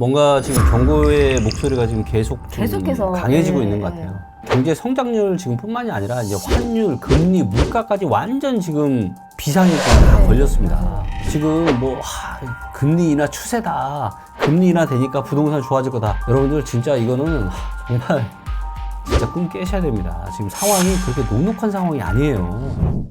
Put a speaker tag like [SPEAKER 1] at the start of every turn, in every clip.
[SPEAKER 1] 뭔가 지금 경고의 목소리가 지금 계속 좀
[SPEAKER 2] 계속해서,
[SPEAKER 1] 강해지고
[SPEAKER 2] 네,
[SPEAKER 1] 있는 것
[SPEAKER 2] 네.
[SPEAKER 1] 같아요. 경제 성장률 지금뿐만이 아니라 이제 환율, 금리, 물가까지 완전 지금 비상이 다
[SPEAKER 2] 네,
[SPEAKER 1] 걸렸습니다. 지금 뭐 하, 금리 인하 추세다. 금리 인하 되니까 부동산 좋아질 거다. 여러분들 진짜 이거는 하, 정말 진짜 꿈 깨셔야 됩니다. 지금 상황이 그렇게 녹록한 상황이 아니에요.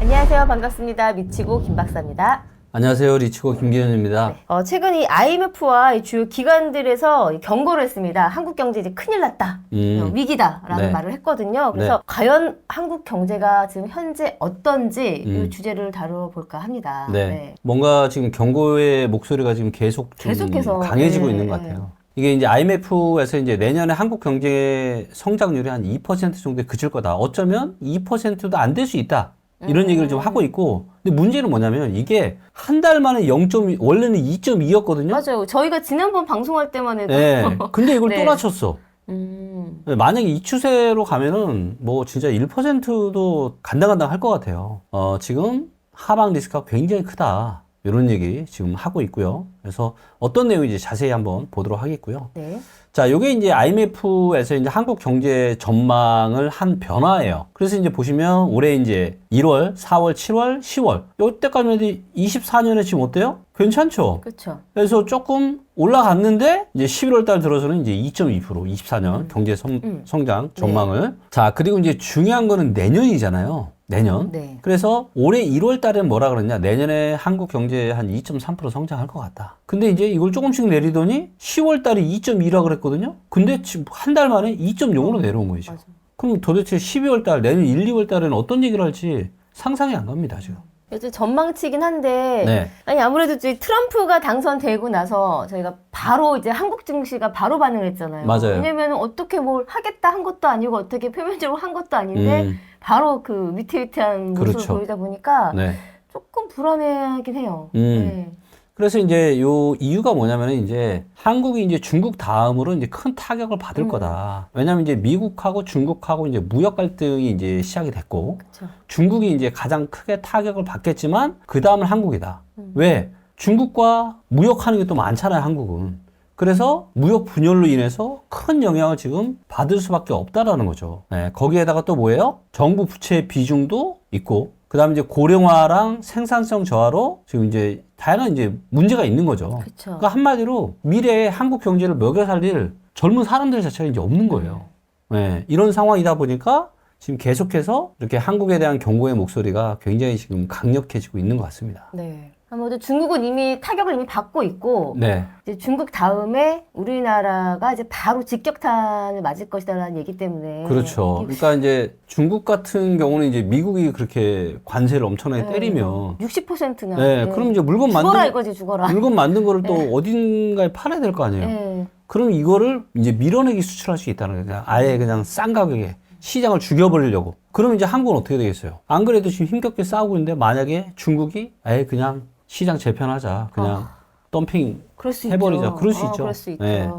[SPEAKER 2] 안녕하세요. 반갑습니다. 미치고 김 박사입니다.
[SPEAKER 1] 안녕하세요. 리치고 김기현입니다.
[SPEAKER 2] 어, 최근 이 IMF와 이 주요 기관들에서 이 경고를 했습니다. 한국 경제 이제 큰일 났다.
[SPEAKER 1] 음.
[SPEAKER 2] 어, 위기다라는
[SPEAKER 1] 네.
[SPEAKER 2] 말을 했거든요. 그래서
[SPEAKER 1] 네.
[SPEAKER 2] 과연 한국 경제가 지금 현재 어떤지
[SPEAKER 1] 음.
[SPEAKER 2] 이 주제를 다뤄볼까 합니다.
[SPEAKER 1] 네. 뭔가 지금 경고의 목소리가 지금 계속 좀
[SPEAKER 2] 계속해서,
[SPEAKER 1] 강해지고
[SPEAKER 2] 네,
[SPEAKER 1] 있는 것
[SPEAKER 2] 네.
[SPEAKER 1] 같아요. 이게 이제 IMF에서 이제 내년에 한국 경제 성장률이 한 2% 정도에 그칠 거다. 어쩌면 2%도 안 될 수 있다. 이런 얘기를 좀 하고 있고. 근데 문제는 뭐냐면 이게 한 달 만에 0.2, 원래는 2.2였거든요.
[SPEAKER 2] 맞아요. 저희가 지난번 방송할 때만 해도
[SPEAKER 1] 네. 근데 이걸
[SPEAKER 2] 네.
[SPEAKER 1] 또 낮췄어.
[SPEAKER 2] 음,
[SPEAKER 1] 만약에 이 추세로 가면은 뭐 진짜 1%도 간당간당 할 것 같아요. 어, 지금 하방 리스크가 굉장히 크다. 이런 얘기 지금 하고 있고요. 그래서 어떤 내용인지 자세히 한번 보도록 하겠고요.
[SPEAKER 2] 네.
[SPEAKER 1] 자, 요게 이제 IMF에서 이제 한국 경제 전망을 한 변화예요. 그래서 이제 보시면 올해 이제 1월, 4월, 7월, 10월. 요때까지만 해도 24년에 지금 어때요? 괜찮죠?
[SPEAKER 2] 그렇죠.
[SPEAKER 1] 그래서 조금 올라갔는데 이제 11월 달 들어서는 이제 2.2% 24년 경제 성,
[SPEAKER 2] 음.
[SPEAKER 1] 성장 전망을 자 그리고 이제 중요한 거는 내년이잖아요 내년.
[SPEAKER 2] 네.
[SPEAKER 1] 그래서 올해 1월 달에 뭐라 그랬냐? 내년에 한국 경제 한 2.3% 성장할 것 같다. 근데 이제 이걸 조금씩 내리더니 10월 달에 2.2라 그랬거든요. 근데 지금 한 달 만에 2.0으로 내려온 거예요 지금. 그럼 도대체 12월 달 내년 1, 2월 달에는 어떤 얘기를 할지 상상이 안 갑니다 지금
[SPEAKER 2] 요즘 전망치긴 한데
[SPEAKER 1] 네.
[SPEAKER 2] 아니 아무래도 이제 트럼프가 당선되고 나서 저희가 바로 이제 한국 증시가 바로 반응을 했잖아요.
[SPEAKER 1] 맞아요.
[SPEAKER 2] 왜냐면 어떻게 뭘 하겠다 한 것도 아니고 어떻게 표면적으로 한 것도 아닌데
[SPEAKER 1] 음,
[SPEAKER 2] 바로 그 위태위태한 모습을
[SPEAKER 1] 그렇죠.
[SPEAKER 2] 보이다 보니까
[SPEAKER 1] 네.
[SPEAKER 2] 조금 불안해하긴 해요.
[SPEAKER 1] 음.
[SPEAKER 2] 네.
[SPEAKER 1] 그래서 이제 요 이유가 뭐냐면은 이제 한국이 이제 중국 다음으로 이제 큰 타격을 받을
[SPEAKER 2] 음.
[SPEAKER 1] 거다. 왜냐면 이제 미국하고 중국하고 이제 무역 갈등이 이제 시작이 됐고
[SPEAKER 2] 그렇죠.
[SPEAKER 1] 중국이 이제 가장 크게 타격을 받겠지만 그 다음은 한국이다.
[SPEAKER 2] 음.
[SPEAKER 1] 왜? 중국과 무역하는 게 또 많잖아요, 한국은. 그래서 무역 분열로 인해서 큰 영향을 지금 받을 수밖에 없다라는 거죠. 네, 거기에다가 또 뭐예요? 정부 부채 비중도 있고, 그 다음에 이제 고령화랑 생산성 저하로 지금 이제 다양한 이제 문제가 있는 거죠.
[SPEAKER 2] 그렇죠.
[SPEAKER 1] 그러니까 한마디로 미래에 한국 경제를 먹여 살릴 젊은 사람들 자체가 이제 없는 거예요. 네, 이런 상황이다 보니까 지금 계속해서 이렇게 한국에 대한 경고의 목소리가 굉장히 지금 강력해지고 있는 것 같습니다.
[SPEAKER 2] 네. 아무래도 중국은 이미 타격을 이미 받고 있고
[SPEAKER 1] 네,
[SPEAKER 2] 이제 중국 다음에 우리나라가 이제 바로 직격탄을 맞을 것이다라는 얘기 때문에
[SPEAKER 1] 그렇죠. 그러니까 이제 중국 같은 경우는 이제 미국이 그렇게 관세를 엄청나게
[SPEAKER 2] 네.
[SPEAKER 1] 때리면
[SPEAKER 2] 60%나
[SPEAKER 1] 네, 그럼 이제 물건
[SPEAKER 2] 죽어라
[SPEAKER 1] 만든
[SPEAKER 2] 이거지 죽어라.
[SPEAKER 1] 물건 만든 거를 또 어딘가에 팔아야 될 거 아니에요.
[SPEAKER 2] 네.
[SPEAKER 1] 그럼 이거를 이제 밀어내기 수출할 수 있다는 거예요. 그냥 아예 그냥 싼 가격에 시장을 죽여버리려고. 그럼 이제 한국은 어떻게 되겠어요? 안 그래도 지금 힘겹게 싸우고 있는데 만약에 중국이 아예 그냥 시장 재편하자. 그냥 덤핑.
[SPEAKER 2] 그럴 수
[SPEAKER 1] 해버리자.
[SPEAKER 2] 있죠.
[SPEAKER 1] 그럴 수
[SPEAKER 2] 어,
[SPEAKER 1] 있죠.
[SPEAKER 2] 그럴 수 있죠.
[SPEAKER 1] 네.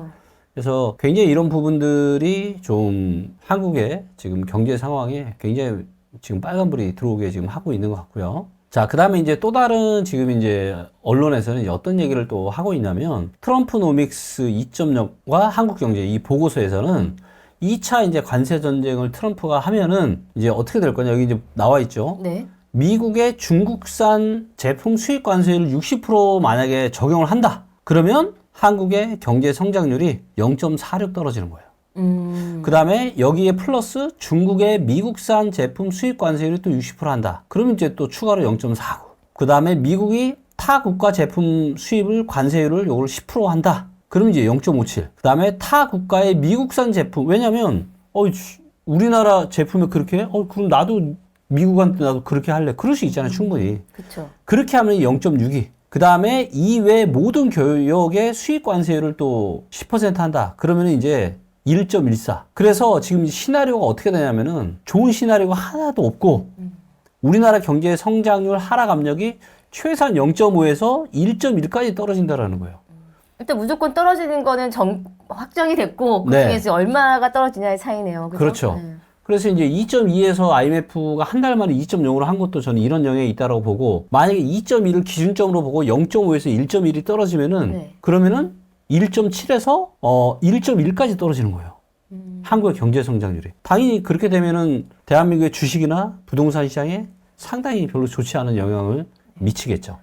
[SPEAKER 1] 그래서 굉장히 이런 부분들이 좀 한국의 지금 경제 상황에 굉장히 지금 빨간불이 들어오게 지금 하고 있는 것 같고요. 자, 그 다음에 이제 또 다른 지금 이제 언론에서는 어떤 얘기를 또 하고 있냐면 트럼프 노믹스 2.0과 한국 경제 이 보고서에서는 2차 이제 관세 전쟁을 트럼프가 하면은 이제 어떻게 될 거냐 여기 이제 나와 있죠.
[SPEAKER 2] 네.
[SPEAKER 1] 미국의 중국산 제품 수입 관세율 60% 만약에 적용을 한다. 그러면 한국의 경제 성장률이 0.46 떨어지는 거예요.
[SPEAKER 2] 음.
[SPEAKER 1] 그 다음에 여기에 플러스 중국의 미국산 제품 수입 관세율이 또 60% 한다. 그러면 이제 또 추가로 0.49. 그 다음에 미국이 타 국가 제품 수입을 관세율을 요걸 10% 한다. 그러면 이제 0.57. 그 다음에 타 국가의 미국산 제품. 왜냐면, 어, 우리나라 제품에 그렇게 해? 어, 그럼 나도 미국한테 나도 그렇게 할래. 그럴 수 있잖아요, 충분히.
[SPEAKER 2] 그렇죠.
[SPEAKER 1] 그렇게 하면 0.62. 그 다음에 이외 모든 교역의 수익 관세율을 또 10% 한다. 그러면 이제 1.14. 그래서 지금 시나리오가 어떻게 되냐면은 좋은 시나리오가 하나도 없고 우리나라 경제 성장률 하락 압력이 최소한 0.5에서 1.1까지 떨어진다라는 거예요.
[SPEAKER 2] 일단 무조건 떨어지는 거는 정, 확정이 됐고
[SPEAKER 1] 네.
[SPEAKER 2] 그중에 이제 얼마가 떨어지냐의 차이네요. 그죠?
[SPEAKER 1] 그렇죠.
[SPEAKER 2] 네.
[SPEAKER 1] 그래서 이제 2.2에서 IMF가 한 달 만에 2.0으로 한 것도 저는 이런 영향이 있다고 보고 만약에 2.2를 기준점으로 보고 0.5에서 1.1이 떨어지면은
[SPEAKER 2] 네.
[SPEAKER 1] 그러면은 1.7에서 어 1.1까지 떨어지는 거예요.
[SPEAKER 2] 음.
[SPEAKER 1] 한국의 경제 성장률이. 당연히 그렇게 되면은 대한민국의 주식이나 부동산 시장에 상당히 별로 좋지 않은 영향을 미치겠죠.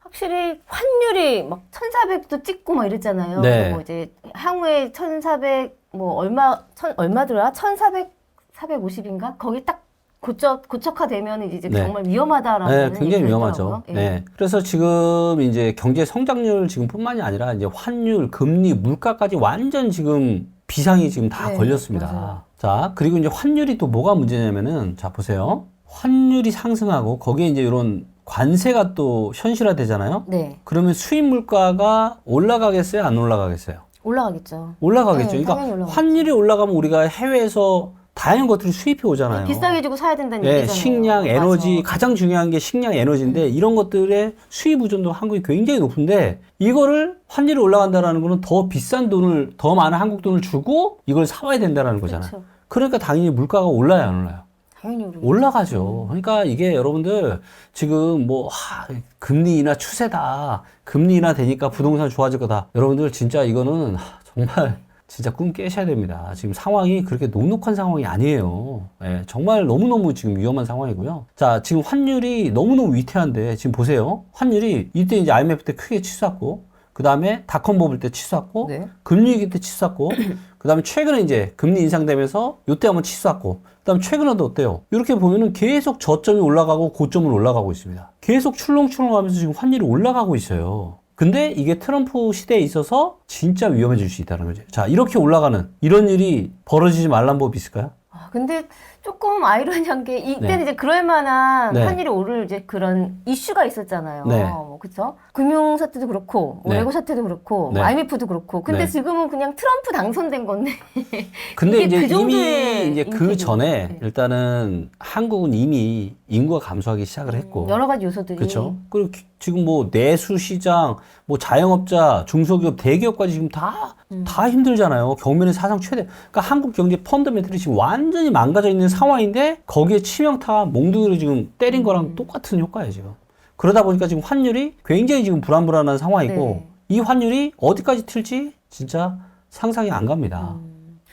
[SPEAKER 2] 확실히 환율이 막 1,400도 찍고 막 이랬잖아요.
[SPEAKER 1] 네.
[SPEAKER 2] 뭐 이제 향후에 1,400 뭐 얼마 천 얼마더라? 1,400 450인가? 거기 딱 고착 고착화되면 이제
[SPEAKER 1] 네.
[SPEAKER 2] 정말 위험하다라는
[SPEAKER 1] 네, 굉장히 위험하죠.
[SPEAKER 2] 예.
[SPEAKER 1] 네. 그래서 지금 이제 경제 성장률 지금뿐만이 아니라 이제 환율, 금리, 물가까지 완전 지금 비상이 지금 다
[SPEAKER 2] 네,
[SPEAKER 1] 걸렸습니다.
[SPEAKER 2] 맞아요.
[SPEAKER 1] 자, 그리고 이제 환율이 또 뭐가 문제냐면은 자 보세요. 환율이 상승하고 거기에 이제 이런 관세가 또 현실화 되잖아요.
[SPEAKER 2] 네.
[SPEAKER 1] 그러면 수입 물가가 올라가겠어요? 안 올라가겠어요?
[SPEAKER 2] 올라가겠죠.
[SPEAKER 1] 올라가겠죠.
[SPEAKER 2] 네,
[SPEAKER 1] 그러니까
[SPEAKER 2] 올라가겠죠.
[SPEAKER 1] 환율이 올라가면 우리가 해외에서 다양한 것들이 수입해 오잖아요.
[SPEAKER 2] 비싸게 주고 사야 된다는
[SPEAKER 1] 예,
[SPEAKER 2] 얘기잖아요.
[SPEAKER 1] 식량, 에너지
[SPEAKER 2] 맞아. 음.
[SPEAKER 1] 가장 중요한 게 식량, 에너지인데 이런 것들의 수입 의존도 한국이 굉장히 높은데 이거를 환율이 올라간다라는 거는 더 비싼 돈을 더 많은 한국 돈을 주고 이걸 사와야 된다라는 거잖아요.
[SPEAKER 2] 그렇죠.
[SPEAKER 1] 그러니까 당연히 물가가 올라야 안 올라요.
[SPEAKER 2] 당연히 오르
[SPEAKER 1] 올라가죠. 그러니까 이게 여러분들 지금 뭐 하, 금리 인하 추세다. 금리 인하 되니까 부동산 좋아질 거다. 여러분들 진짜 이거는 하, 정말 진짜 꿈 깨셔야 됩니다. 지금 상황이 그렇게 녹록한 상황이 아니에요. 예, 정말 너무너무 지금 위험한 상황이고요. 자, 지금 환율이 너무너무 위태한데 지금 보세요. 환율이 이때 이제 IMF 때 크게 치솟았고 그 다음에 닷컴 버블 때 치솟았고
[SPEAKER 2] 네.
[SPEAKER 1] 금리 위기 때 치솟았고 그 다음에 최근에 이제 금리 인상되면서 요때 한번 치솟았고 그 다음 최근에도 어때요? 이렇게 보면은 계속 저점이 올라가고 고점을 올라가고 있습니다. 계속 출렁출렁하면서 지금 환율이 올라가고 있어요. 근데 이게 트럼프 시대에 있어서 진짜 위험해질 수 있다는 거죠. 자, 이렇게 올라가는 이런 일이 벌어지지 말란 법이 있을까요?
[SPEAKER 2] 아, 근데 조금 아이러니한 게 이때는
[SPEAKER 1] 네.
[SPEAKER 2] 이제 그럴 만한
[SPEAKER 1] 네.
[SPEAKER 2] 환율이 오를 이제 그런 이슈가 있었잖아요.
[SPEAKER 1] 네.
[SPEAKER 2] 뭐 그렇죠? 금융 사태도 그렇고, 뭐
[SPEAKER 1] 네.
[SPEAKER 2] 레고 사태도 그렇고,
[SPEAKER 1] 네.
[SPEAKER 2] 뭐 IMF도 그렇고. 근데
[SPEAKER 1] 네.
[SPEAKER 2] 지금은 그냥 트럼프 당선된 건데.
[SPEAKER 1] 근데 이제
[SPEAKER 2] 그
[SPEAKER 1] 이미 이제 그. 전에
[SPEAKER 2] 네.
[SPEAKER 1] 일단은 한국은 이미 인구가 감소하기 시작을 했고
[SPEAKER 2] 여러 가지 요소들이.
[SPEAKER 1] 그렇죠. 그리고 기- 지금 뭐 내수 시장, 뭐 자영업자, 중소기업, 대기업까지 지금 다다 힘들잖아요. 경면의 사상 최대. 그러니까 한국 경제 펀더멘털이 지금 완전히 망가져 있는 상황인데 거기에 치명타 몽둥이로 지금 때린 거랑 똑같은 효과예요 지금. 그러다 보니까 지금 환율이 굉장히 지금 불안불안한 상황이고
[SPEAKER 2] 네.
[SPEAKER 1] 이 환율이 어디까지 튈지 진짜 상상이 안 갑니다.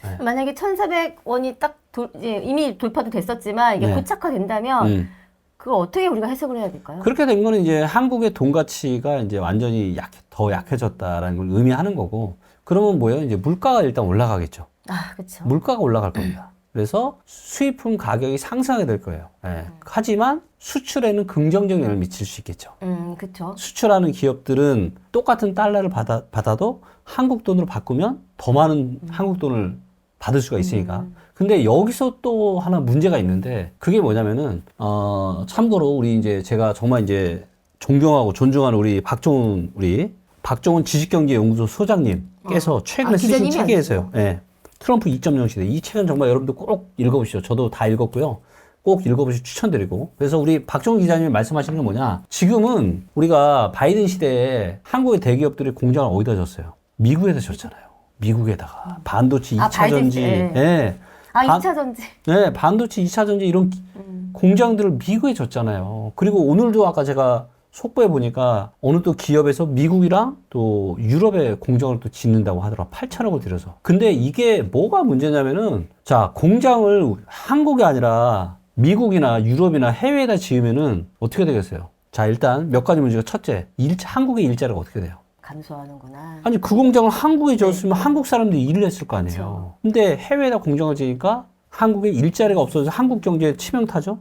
[SPEAKER 1] 네.
[SPEAKER 2] 만약에 1,400원이 딱 돌- 이제 이미 돌파도 됐었지만 이게
[SPEAKER 1] 네.
[SPEAKER 2] 고착화된다면
[SPEAKER 1] 음.
[SPEAKER 2] 그거 어떻게 우리가 해석을 해야 될까요?
[SPEAKER 1] 그렇게 된 거는 이제 한국의 돈 가치가 이제 완전히 약, 더 약해졌다라는 걸 의미하는 거고 그러면 뭐예요? 이제 물가가 일단 올라가겠죠.
[SPEAKER 2] 아, 그렇죠.
[SPEAKER 1] 물가가 올라갈 겁니다. 그래서 수입품 가격이 상승하게 될 거예요. 예. 하지만 수출에는 긍정적 영향을 미칠 수 있겠죠.
[SPEAKER 2] 음, 그렇죠.
[SPEAKER 1] 수출하는 기업들은 똑같은 달러를 받아, 받아도 한국 돈으로 바꾸면 더 많은 한국 돈을 받을 수가 있으니까. 근데 여기서 또 하나 문제가 있는데 그게 뭐냐면은 어 참고로 우리 이제 제가 정말 이제 존경하고 존중하는 우리 박종훈 우리 박종훈 지식경제연구소 소장님께서 최근에
[SPEAKER 2] 아,
[SPEAKER 1] 쓰신
[SPEAKER 2] 기자님이
[SPEAKER 1] 책에서요. 예. 트럼프 2.0 시대. 이 책은 정말 여러분들 꼭 읽어보시죠. 저도 다 읽었고요. 꼭 읽어보시 추천드리고. 그래서 우리 박종훈 기자님이 말씀하시는 게 뭐냐. 지금은 우리가 바이든 시대에 한국의 대기업들이 공장을 어디다 줬어요? 미국에다 줬잖아요. 미국에다가. 반도체
[SPEAKER 2] 아,
[SPEAKER 1] 2차
[SPEAKER 2] 바이든
[SPEAKER 1] 전지.
[SPEAKER 2] 시- 예.
[SPEAKER 1] 예.
[SPEAKER 2] 아,
[SPEAKER 1] 반-
[SPEAKER 2] 2차 전지.
[SPEAKER 1] 네, 반도체 2차 전지 이런 기-
[SPEAKER 2] 음.
[SPEAKER 1] 공장들을 미국에 줬잖아요. 그리고 오늘도 아까 제가 속보에 보니까 어느 또 기업에서 미국이랑 또 유럽에 공장을 또 짓는다고 하더라. 8천억을 들여서. 근데 이게 뭐가 문제냐면은 자, 공장을 한국이 아니라 미국이나 유럽이나 해외에다 지으면은 어떻게 되겠어요? 자, 일단 몇 가지 문제가 첫째, 일, 한국의 일자리가 어떻게 돼요?
[SPEAKER 2] 감소하는구나.
[SPEAKER 1] 아니 그 공장을 한국에 지었으면 한국 사람들이 일을 했을 거 아니에요.
[SPEAKER 2] 그렇죠.
[SPEAKER 1] 근데 해외에다 공장을 지니까 한국에 일자리가 없어서 한국 경제에 치명타죠.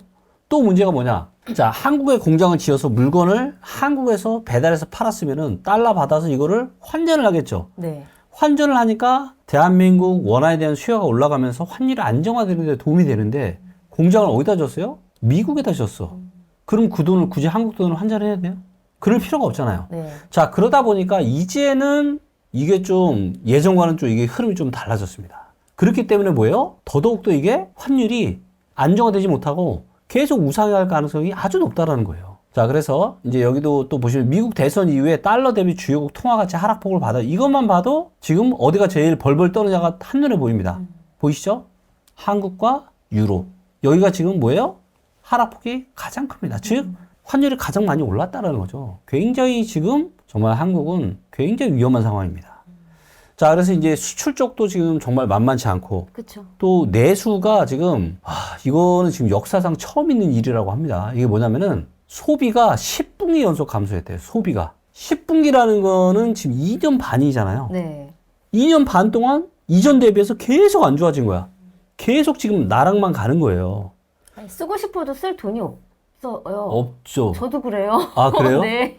[SPEAKER 1] 또 문제가 뭐냐? 자, 한국에 공장을 지어서 물건을 한국에서 배달해서 팔았으면은 달러 받아서 이거를 환전을 하겠죠.
[SPEAKER 2] 네.
[SPEAKER 1] 환전을 하니까 대한민국 원화에 대한 수요가 올라가면서 환율이 안정화되는 데 도움이 되는데 공장을 어디다 줬어요? 미국에다 줬어. 그럼 그 돈을 굳이 한국 돈으로 환전해야 돼요? 그럴 필요가 없잖아요.
[SPEAKER 2] 네.
[SPEAKER 1] 자, 그러다 보니까 이제는 이게 좀 예전과는 좀 이게 흐름이 좀 달라졌습니다. 그렇기 때문에 뭐예요? 더더욱더 이게 환율이 안정화되지 못하고 계속 우상할 가능성이 아주 높다라는 거예요. 자, 그래서 이제 여기도 또 보시면 미국 대선 이후에 달러 대비 주요국 통화 가치 하락폭을 받아 이것만 봐도 지금 어디가 제일 벌벌 떠느냐가 한눈에 보입니다. 보이시죠? 한국과 유로. 여기가 지금 뭐예요? 하락폭이 가장 큽니다. 즉 환율이 가장 많이 올랐다는 거죠. 굉장히 지금 정말 한국은 굉장히 위험한 상황입니다. 자, 그래서 이제 수출 쪽도 지금 정말 만만치 않고
[SPEAKER 2] 그렇죠.
[SPEAKER 1] 또 내수가 지금 아, 이거는 지금 역사상 처음 있는 일이라고 합니다. 이게 뭐냐면은 소비가 10분기 연속 감소했대요. 소비가 10분기라는 거는 지금 2년 반이잖아요.
[SPEAKER 2] 네.
[SPEAKER 1] 2년 반 동안 이전 대비해서 계속 안 좋아진 거야. 계속 지금 나락만 가는 거예요.
[SPEAKER 2] 아니, 쓰고 싶어도 쓸 돈이 없어요.
[SPEAKER 1] 없죠.
[SPEAKER 2] 저도 그래요.
[SPEAKER 1] 아, 그래요?
[SPEAKER 2] 네.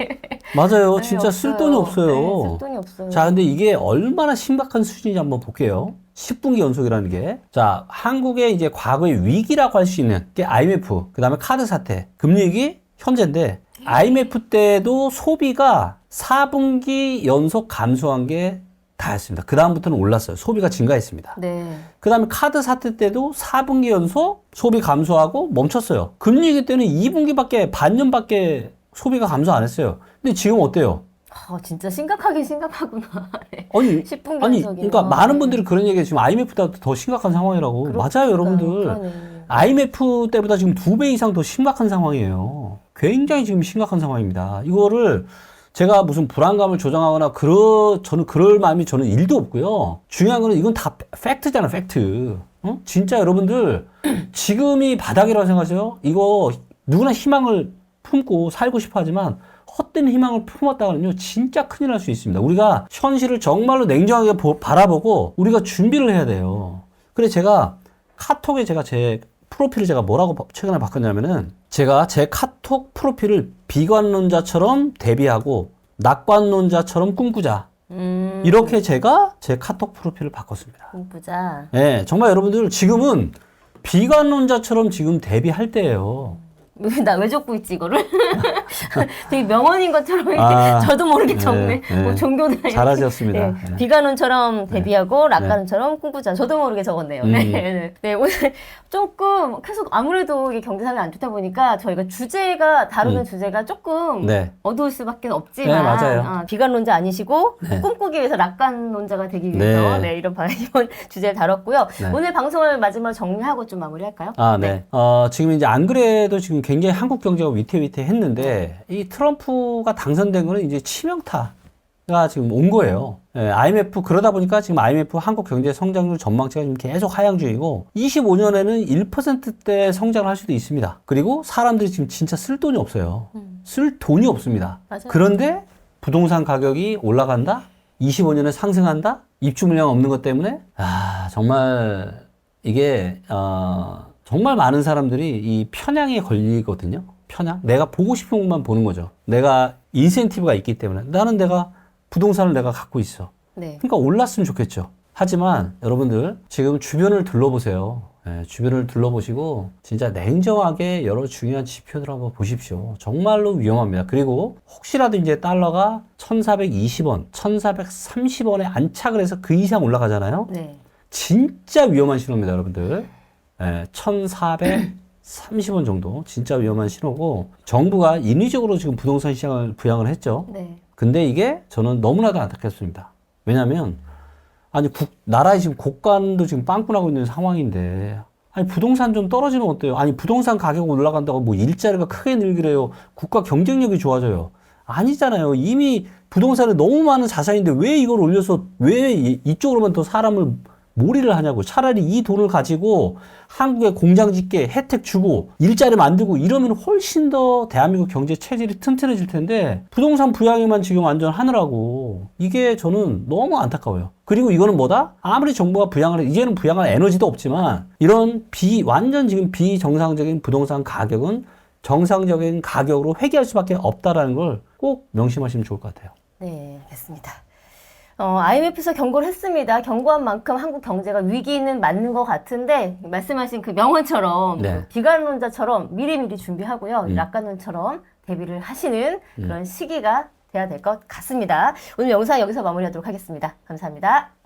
[SPEAKER 1] 맞아요.
[SPEAKER 2] 네,
[SPEAKER 1] 진짜 쓸. 돈이
[SPEAKER 2] 네,
[SPEAKER 1] 없어요.
[SPEAKER 2] 쓸 돈이 없어요.
[SPEAKER 1] 자, 근데 이게 얼마나 심각한 수준인지 한번 볼게요. 10분기 연속이라는 게. 자, 한국의 이제 과거의 위기라고 할 수 있는 게 IMF, 그 다음에 카드 사태, 금리 위기, 현재인데, IMF 때도 소비가 4분기 연속 감소한 게 다였습니다. 그다음부터는 올랐어요. 소비가 증가했습니다.
[SPEAKER 2] 네.
[SPEAKER 1] 그 다음에 카드 사태 때도 4분기 연속 소비 감소하고 멈췄어요. 금리 위기 때는 2분기밖에, 반년밖에 소비가 감소 안 했어요. 근데 지금 어때요?
[SPEAKER 2] 아, 진짜 심각하긴 심각하구나. 네.
[SPEAKER 1] 아니,
[SPEAKER 2] 10분
[SPEAKER 1] 아니. 그러니까 많은 분들이 그런 얘기 지금 IMF보다 더 심각한 상황이라고. 맞아요, 여러분들.
[SPEAKER 2] 그러네.
[SPEAKER 1] IMF 때보다 지금 두 배 이상 더 심각한 상황이에요. 굉장히 지금 심각한 상황입니다. 이거를 제가 무슨 불안감을 조장하거나 그러 저는 그럴 마음이 저는 일도 없고요. 중요한 거는 이건 다 팩트잖아, 팩트. 어? 진짜 여러분들 지금이 바닥이라고 생각하세요? 이거 누구나 희망을 품고 살고 싶어 하지만 헛된 희망을 품었다가는요 진짜 큰일 날 수 있습니다. 우리가 현실을 정말로 냉정하게 보- 바라보고 우리가 준비를 해야 돼요. 그래 제가 카톡에 제가 제 프로필을 제가 뭐라고 바- 최근에 바꿨냐면은 제가 제 카톡 프로필을 비관론자처럼 대비하고 낙관론자처럼 꿈꾸자
[SPEAKER 2] 음,
[SPEAKER 1] 이렇게 제가 제 카톡 프로필을 바꿨습니다.
[SPEAKER 2] 공부자.
[SPEAKER 1] 예, 정말 여러분들 지금은 비관론자처럼 지금 대비할 때예요.
[SPEAKER 2] 나 왜 적고 있지 이거를? 되게 명언인 것처럼 이렇게
[SPEAKER 1] 아,
[SPEAKER 2] 저도 모르게
[SPEAKER 1] 네,
[SPEAKER 2] 적네.
[SPEAKER 1] 네.
[SPEAKER 2] 뭐. 이렇게.
[SPEAKER 1] 잘하셨습니다.
[SPEAKER 2] 네.
[SPEAKER 1] 네.
[SPEAKER 2] 비관론처럼 데뷔하고 락가론처럼 꿈꾸자. 저도 모르게 적었네요. 네,
[SPEAKER 1] 음.
[SPEAKER 2] 네. 네, 오늘 조금 계속 아무래도 이게 경제 상황이 안 좋다 보니까 저희가 주제가 다루는
[SPEAKER 1] 음.
[SPEAKER 2] 주제가 조금
[SPEAKER 1] 네.
[SPEAKER 2] 어두울 수밖에 없지만
[SPEAKER 1] 네.
[SPEAKER 2] 아, 비관론자 아니시고
[SPEAKER 1] 네.
[SPEAKER 2] 꿈꾸기 위해서 락관론자가 되기 위해서
[SPEAKER 1] 네.
[SPEAKER 2] 네, 이런 바- 이번 주제를 다뤘고요.
[SPEAKER 1] 네.
[SPEAKER 2] 오늘 방송을 마지막으로 정리하고 좀 마무리할까요?
[SPEAKER 1] 아, 네. 어, 지금 이제 안 그래도 지금 굉장히 한국 경제가 위태위태했는데 이 트럼프가 당선된 거는 이제 치명타가 지금 온 거예요. 예, IMF 그러다 보니까 지금 IMF 한국 경제 성장률 전망치가 지금 계속 하향 중이고 25년에는 1%대 성장을 할 수도 있습니다. 그리고 사람들이 지금 진짜 쓸 돈이 없어요. 쓸 돈이 없습니다.
[SPEAKER 2] 맞아요.
[SPEAKER 1] 그런데 부동산 가격이 올라간다? 25년에 상승한다? 입주 물량 없는 것 때문에? 아, 정말 이게 어, 정말 많은 사람들이 이 편향에 걸리거든요. 편향. 내가 보고 싶은 것만 보는 거죠. 내가 인센티브가 있기 때문에 나는 내가 부동산을 내가 갖고 있어.
[SPEAKER 2] 네.
[SPEAKER 1] 그러니까 올랐으면 좋겠죠. 하지만 여러분들 지금 주변을 둘러보세요. 예, 주변을 둘러보시고 진짜 냉정하게 여러 중요한 지표들 한번 보십시오. 정말로 위험합니다. 그리고 혹시라도 이제 달러가 1420원, 1430원에 안착을 해서 그 이상 올라가잖아요.
[SPEAKER 2] 네.
[SPEAKER 1] 진짜 위험한 신호입니다, 여러분들. 예, 1430원 정도 진짜 위험한 신호고 정부가 인위적으로 지금 부동산 시장을 부양을 했죠.
[SPEAKER 2] 네.
[SPEAKER 1] 근데 이게 저는 너무나도 안타깝습니다. 왜냐하면 아니 국, 나라의 지금 국간도 지금 빵꾸나고 있는 상황인데 아니 부동산 좀 떨어지면 어때요? 아니 부동산 가격 올라간다고 뭐 일자리가 크게 늘기래요? 국가 경쟁력이 좋아져요? 아니잖아요. 이미 부동산에 너무 많은 자산인데 왜 이걸 올려서 왜 이- 이쪽으로만 더 사람을 몰이를 하냐고. 차라리 이 돈을 가지고 한국에 공장 짓게 혜택 주고 일자리 만들고 이러면 훨씬 더 대한민국 경제 체질이 튼튼해질 텐데 부동산 부양에만 지금 완전 하느라고 이게 저는 너무 안타까워요. 그리고 이거는 뭐다? 아무리 정부가 부양을 해, 이제는 부양할 에너지도 없지만 이런 비 완전 지금 비정상적인 부동산 가격은 정상적인 가격으로 회귀할 수밖에 없다라는 걸 꼭 명심하시면 좋을 것 같아요.
[SPEAKER 2] 네, 됐습니다. 어, IMF에서 경고를 했습니다. 경고한 만큼 한국 경제가 위기는 맞는 것 같은데 말씀하신 그 명언처럼
[SPEAKER 1] 네.
[SPEAKER 2] 그 비관론자처럼 미리미리 준비하고요.
[SPEAKER 1] 음.
[SPEAKER 2] 낙관론처럼 대비를 하시는 그런 시기가 돼야 될 것 같습니다. 오늘 영상 여기서 마무리하도록 하겠습니다. 감사합니다.